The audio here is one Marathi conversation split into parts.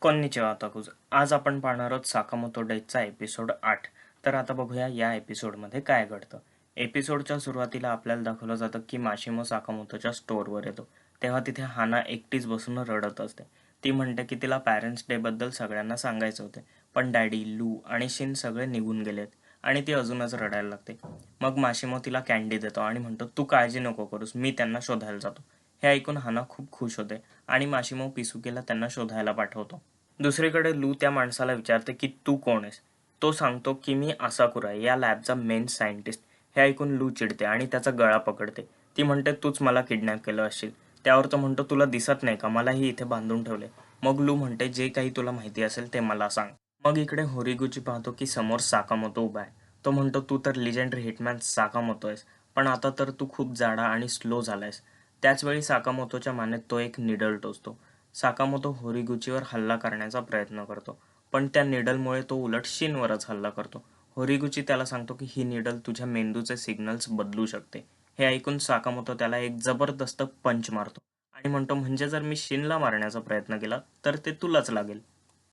कोन्निचिवा ताकुज. आज आपण पाहणार आहोत साकामोतो डेजचा एपिसोड आठ. तर आता बघूया या एपिसोडमध्ये काय घडतं. एपिसोडच्या सुरुवातीला आपल्याला दाखवलं जातं की माशिमो साकामोतोच्या स्टोअरवर येतो. तेव्हा तिथे हाना एकटीच बसून रडत असते. ती म्हणते की तिला पॅरेंट्स डेबद्दल सगळ्यांना सांगायचं होते. पण डॅडी लू आणि शिन सगळे निघून गेलेत आणि ती अजूनच रडायला लागते. मग माशिमो तिला कॅन्डी देतो आणि म्हणतो तू काळजी नको करूस मी त्यांना शोधायला जातो. हे ऐकून हाना खूप खुश होते. आणि माशिमो पिसुकेला त्यांना शोधायला पाठवतो. दुसरीकडे लू त्या माणसाला विचारते की तू कोण आहेस? तो सांगतो की मी असाकुरा आहे, या लॅबचा मेन सायंटिस्ट. हे ऐकून लू चिडते आणि त्याचा गळा पकडते. ती म्हणते तूच मला किडनॅप केलं असशील. त्यावर तो म्हणतो तुला दिसत नाही का? मलाही इथे बांधून ठेवले. मग लू म्हणते जे काही तुला माहिती असेल ते मला सांग. मग इकडे होरिगुची पाहतो की समोर साकामोतो उभा आहे. तो म्हणतो तू तर लिजेंडरी हिटमॅन साकामोतो आहेस. पण आता तर तू खूप जाडा आणि स्लो झालायस. त्याचवेळी साकामोतोच्या मानेत तो एक निडल टोचतो. साकामोतो होरिगुचीवर हल्ला करण्याचा प्रयत्न करतो. पण त्या निडलमुळे तो उलट शिनवरच हल्ला करतो. होरिगुची त्याला सांगतो की ही निडल तुझ्या मेंदूचे सिग्नल्स बदलू शकते. हे ऐकून साकामोतो त्याला एक जबरदस्त पंच मारतो आणि म्हणतो म्हणजे जर मी शिनला मारण्याचा प्रयत्न केला तर ते तुलाच लागेल.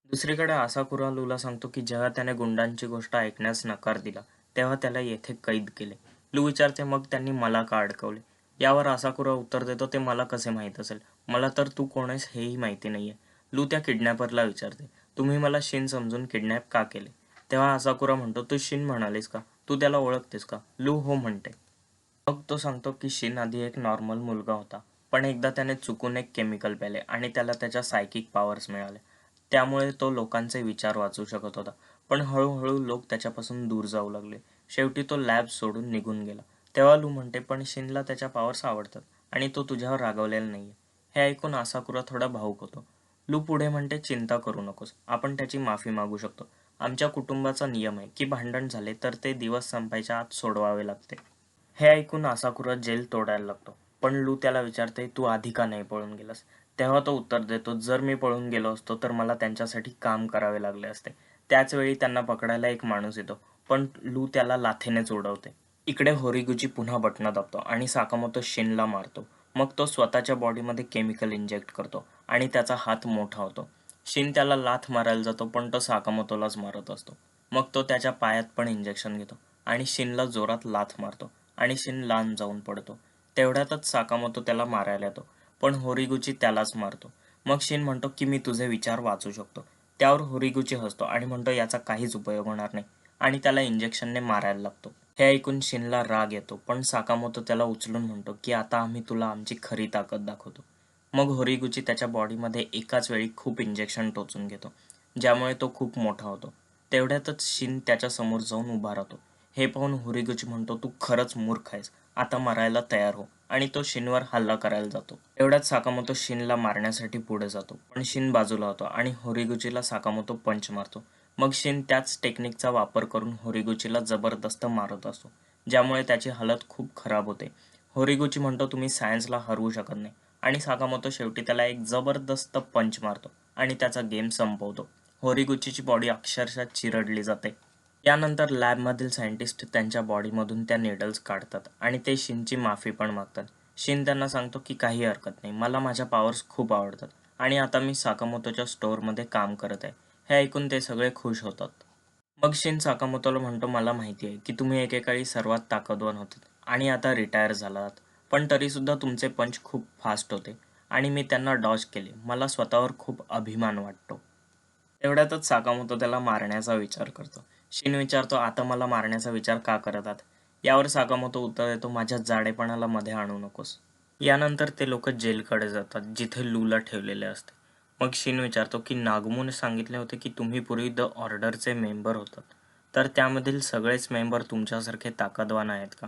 दुसरीकडे आसाकुरा लूला सांगतो की जेव्हा त्याने गुंडांची गोष्ट ऐकण्यास नकार दिला तेव्हा त्याला येथे कैद केले. लू विचारते मग त्यांनी मला का अडकवले? यावर आसाकुरा उत्तर देतो ते मला कसे माहीत असेल? मला तर तू कोण आहेस हेही माहिती नाहीये. लू त्या किडनॅपरला विचारते तुम्ही मला शिन समजून किडनॅप का केले? तेव्हा आसाकुरा म्हणतो तू शिन म्हणालीस का? तू त्याला ओळखतेस का? लू हो म्हणते. मग तो सांगतो की शिन आधी एक नॉर्मल मुलगा होता पण एकदा त्याने चुकून एक केमिकल प्याले आणि त्याला त्याच्या सायकिक पॉवर्स मिळाले. त्यामुळे तो लोकांचे विचार वाचू शकत होता पण हळूहळू लोक त्याच्यापासून दूर जाऊ लागले. शेवटी तो लॅब सोडून निघून गेला. तेव्हा लू म्हणते पण शिनला त्याच्या पावर्स आवडतात आणि तो तुझ्यावर रागवलेला नाहीये. हे ऐकून आसाकुरा थोडा भाऊक होतो. लू पुढे म्हणते चिंता करू नकोस. आपण त्याची माफी मागू शकतो. आमच्या कुटुंबाचा नियम आहे की भांडण झाले तर ते दिवस संपायच्या आत सोडवावे लागते. हे ऐकून आसाकुरा जेल तोडायला लागतो. पण लू त्याला विचारते तू आधी का नाही पळून गेलास? तेव्हा तो उत्तर देतो जर मी पळून गेलो असतो तर मला त्यांच्यासाठी काम करावे लागले असते. त्याच वेळी त्यांना पकडायला एक माणूस येतो पण लू त्याला लाथेनेच उडवते. इकडे होरिगुची पुन्हा बटणं दाबतो आणि साकामोतो शिनला मारतो. मग तो स्वतःच्या बॉडीमध्ये केमिकल इंजेक्ट करतो आणि त्याचा हात मोठा होतो. शिन त्याला लाथ मारायला जातो पण तो साकामोतोलाच मारत असतो. मग तो त्याच्या पायात पण इंजेक्शन घेतो आणि शिनला जोरात लाथ मारतो आणि शिन लांब जाऊन पडतो. तेवढ्यातच साकामोतो त्याला मारायला येतो पण होरिगुची त्यालाच मारतो. मग शिन म्हणतो की मी तुझे विचार वाचू शकतो. त्यावर होरिगुची हसतो आणि म्हणतो याचा काहीच उपयोग होणार नाही. आणि त्याला इंजेक्शनने मारायला लागतो. हे ऐकून शिनला राग येतो. पण साकामोतो त्याला उचलून म्हणतो की आता आम्ही तुला आमची खरी ताकद दाखवतो. मग होरिगुची त्याच्या बॉडीमध्ये एकाच वेळी खूप इंजेक्शन टोचून घेतो ज्यामुळे तो खूप मोठा होतो. तेवढ्यातच शिन त्याच्यासमोर जाऊन उभा राहतो. हे पाहून होरिगुची म्हणतो तू खरंच मूर्ख आहेस. आता मरायला तयार हो. आणि तो शिनवर हल्ला करायला जातो. एवढ्यात साकामोतो शिनला मारण्यासाठी पुढे जातो. पण शिन बाजूला होतो आणि होरिगुचीला साकामोतो पंच मारतो. मग शेन त्याच टेक्निकचा वापर करून होरिगुचीला जबरदस्त मारत असतो ज्यामुळे त्याची हालत खूप खराब होते. होरिगुची म्हणतो तुम्ही सायन्सला हरवू शकत नाही. आणि साकामोतो शेवटी त्याला एक जबरदस्त पंच मारतो आणि त्याचा गेम संपवतो. होरिगुचीची बॉडी अक्षरशः चिरडली जाते. यानंतर लॅबमधील सायंटिस्ट त्यांच्या बॉडीमधून त्या निडल्स काढतात आणि ते शिनची माफी पण मागतात. शिन त्यांना सांगतो की काही हरकत नाही मला माझ्या पॉवर्स खूप आवडतात आणि आता मी साकामोतोच्या स्टोअरमध्ये काम करत आहे. हे ऐकून ते सगळे खुश होतात. मग शिन साकामोतोला म्हणतो मला माहिती आहे की तुम्ही एकेकाळी सर्वात ताकदवान होते आणि आता रिटायर झालात. पण तरीसुद्धा तुमचे पंच खूप फास्ट होते आणि मी त्यांना डॉज केले. मला स्वतःवर खूप अभिमान वाटतो. तेवढ्यातच साकामोतो त्याला मारण्याचा विचार करतो. शिन विचारतो आता मला मारण्याचा विचार का करतात यावर साकामोतो उत्तर देतो माझ्या जाडेपणाला मध्ये आणू नकोस. यानंतर ते लोक जेलकडे जातात जिथे लूला ठेवलेले असते. मग शिन विचारतो की नागमूने सांगितले होते की तुम्ही पूर्वी द ऑर्डरचे मेंबर होतात तर त्यामधील सगळेच मेंबर तुमच्यासारखे ताकदवान आहेत का?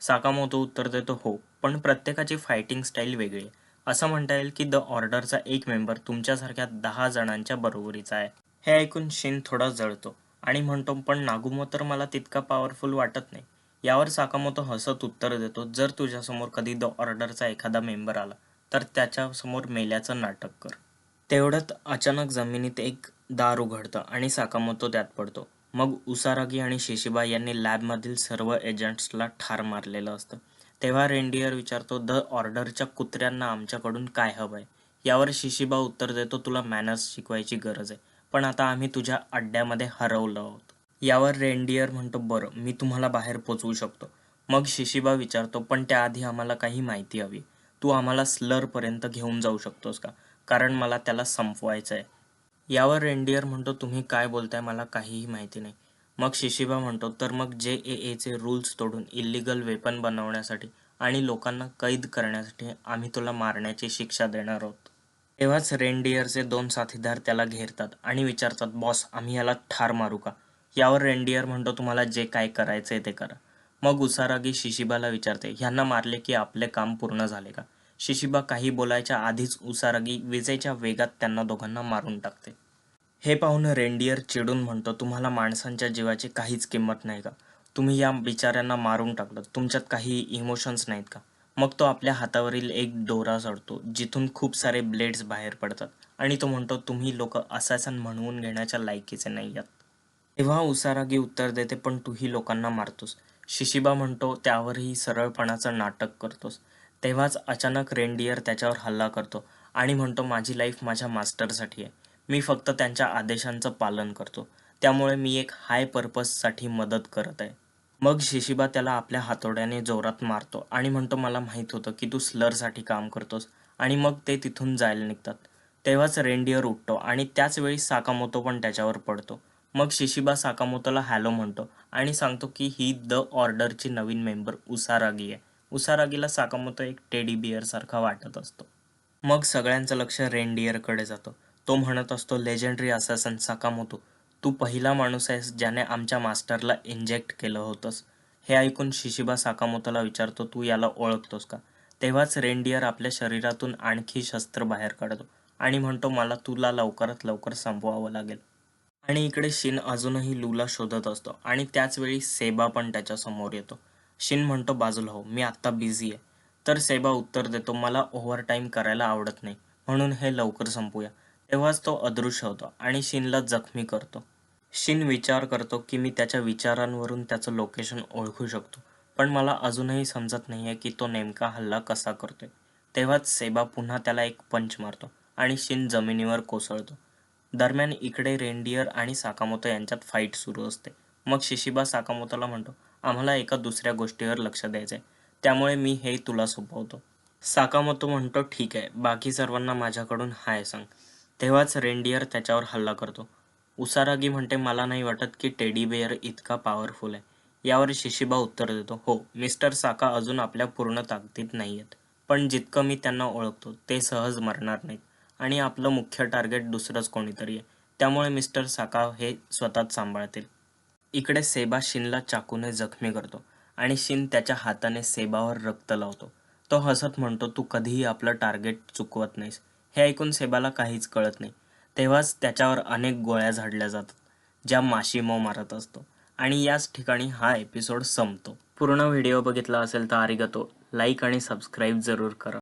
साकामोतो उत्तर देतो हो. पण प्रत्येकाची फायटिंग स्टाईल वेगळी आहे. असं म्हणता येईल की द ऑर्डरचा एक मेंबर तुमच्यासारख्या दहा जणांच्या बरोबरीचा आहे. हे ऐकून शिन थोडा जळतो आणि म्हणतो पण नागुमो तर मला तितका पॉवरफुल वाटत नाही. यावर साकामोतो हसत उत्तर देतो जर तुझ्यासमोर कधी द ऑर्डरचा एखादा मेंबर आला तर त्याच्यासमोर मेल्याचं नाटक कर. तेवढ्यात अचानक जमिनीत एक दार उघडतं आणि साकामोतो त्यात पडतो. मग उसारागी आणि शिशिबा यांनी लॅबमधील सर्व एजंट्सला ठार मारलेलं असतं. तेव्हा रेंडियर विचारतो द ऑर्डरच्या कुत्र्यांना आमच्याकडून काय हवं आहे यावर शिशिबा उत्तर देतो तुला मॅनर्स शिकवायची गरज आहे. पण आता आम्ही तुझ्या अड्ड्यामध्ये हरवलं आहोत. यावर रेंडियर म्हणतो बरं मी तुम्हाला बाहेर पोचवू शकतो. मग शिशिबा विचारतो पण त्याआधी आम्हाला काही माहिती हवी तू आम्हाला स्लरपर्यंत घेऊन जाऊ शकतोस का? कारण मला त्याला संपवायचं आहे यावर रेंडियर म्हणतो तुम्ही काय बोलताय मला काहीही माहिती नाही. मग शिशिबा म्हणतो तर मग जे ए एचे रूल्स तोडून इलिगल वेपन बनवण्यासाठी आणि लोकांना कैद करण्यासाठी आम्ही तुला मारण्याची शिक्षा देणार आहोत. तेव्हाच रेंडियरचे दोन साथीदार त्याला घेरतात आणि विचारतात बॉस आम्ही याला ठार मारू का? यावर रेंडियर म्हणतो तुम्हाला जे काय करायचं आहे ते करा. मग उसारागी शिशिबाला विचारते ह्यांना मारले की आपले काम पूर्ण झाले का? शिशिबा काही बोलायच्या आधीच उसारागी विजेच्या वेगात त्यांना दोघांना मारून टाकते. हे पाहून रेंडियर चिडून म्हणतो तुम्हाला माणसांच्या जीवाची काहीच किंमत नाही का? तुम्ही या बिचाऱ्यांना मारून टाकलं. तुमच्यात काही इमोशन्स नाहीत का? मग तो आपल्या हातावरील एक दोरा चढतो जिथून खूप सारे ब्लेड्स बाहेर पडतात. आणि तो म्हणतो तुम्ही लोक असासन म्हणवून घेण्याच्या लायकीचे नाही आहात. तेव्हा उसारागी उत्तर देते पण तूही लोकांना मारतोस. शिशिबा म्हणतो त्यावरही सरळपणाचं नाटक करतोस. तेव्हाच अचानक रेंडियर त्याच्यावर हल्ला करतो आणि म्हणतो माझी लाईफ माझ्या मास्टरसाठी आहे. मी फक्त त्यांच्या आदेशांचं पालन करतो. त्यामुळे मी एक हाय पर्पजसाठी मदत करत आहे. मग शिशिबा त्याला आपल्या हातोड्याने जोरात मारतो आणि म्हणतो मला माहीत होतं की तू स्लरसाठी काम करतोस. आणि मग ते तिथून जायला निघतात. तेव्हाच रेंडियर उठतो आणि त्याच वेळी साकामोतो पण त्याच्यावर पडतो. मग शिशिबा साकामोतोला हॅलो म्हणतो आणि सांगतो की ही द ऑर्डरची नवीन मेंबर उसारागी आहे. उसारागीला साकामोतो एक टेडी बिअरसारखा वाटत असतो. मग सगळ्यांचं लक्ष रेंडियरकडे जातं. तो म्हणत असतो लेजेंडरी असासन साकामोतो. तू पहिला माणूस आहेस ज्याने आमच्या मास्टरला इंजेक्ट केलं होतंस. हे ऐकून शिशिबा साकामोतोला विचारतो तू याला ओळखतोस का? तेव्हाच रेंडियर आपल्या शरीरातून आणखी शस्त्र बाहेर काढतो आणि म्हणतो मला तुला लवकरात लवकर संपवावं लागेल. आणि इकडे शिन अजूनही लूला शोधत असतो आणि त्याच वेळी सेबा पण त्याच्यासमोर येतो. शिन म्हणतो बाजूला हो मी आत्ता बिझी आहे. तर सेबा उत्तर देतो मला ओव्हरटाईम करायला आवडत नाही. म्हणून हे लवकर संपूया. तेव्हाच तो अदृश्य होतो आणि शिनला जखमी करतो. शिन विचार करतो की मी त्याच्या विचारांवरून त्याचं लोकेशन ओळखू शकतो. पण मला अजूनही समजत नाहीये की तो नेमका हल्ला कसा करतोय. तेव्हाच सेबा पुन्हा त्याला एक पंच मारतो आणि शिन जमिनीवर कोसळतो. दरम्यान इकडे रेंडियर आणि साकामोतो यांच्यात फाईट सुरू असते. मग शिशिबा साकामोतोला म्हणतो आम्हाला एका दुसऱ्या गोष्टीवर लक्ष द्यायचं आहे त्यामुळे मी हे तुला सोपवतो. साकामतो म्हणतो ठीक आहे बाकी सर्वांना माझ्याकडून हाय सांग. तेव्हाच रेंडियर त्याच्यावर हल्ला करतो. उसारागी म्हणते मला नाही वाटत की टेडी बेअर इतका पॉवरफुल आहे. यावर शिशिबा उत्तर देतो हो मिस्टर साका अजून आपल्या पूर्ण ताकदीत नाही आहेत पण जितकं मी त्यांना ओळखतो ते सहज मरणार नाहीत. आणि आपलं मुख्य टार्गेट दुसरंच कोणीतरी आहे. त्यामुळे मिस्टर साका हे स्वतःच सांभाळतील. इकडे सेबा शिनला चाकूने जखमी करतो आणि शिन त्याच्या हाताने सेबावर रक्त लावतो. तो हसत म्हणतो तू कधीही आपलं टार्गेट चुकवत नाहीस. हे ऐकून सेबाला काहीच कळत नाही. तेव्हाच त्याच्यावर अनेक गोळ्या झाडल्या जातात ज्या माशीमो मारत असतो. आणि याच ठिकाणी हा एपिसोड संपतो. पूर्ण व्हिडिओ बघितला असेल तर आरिगतो. लाईक आणि सबस्क्राईब जरूर करा.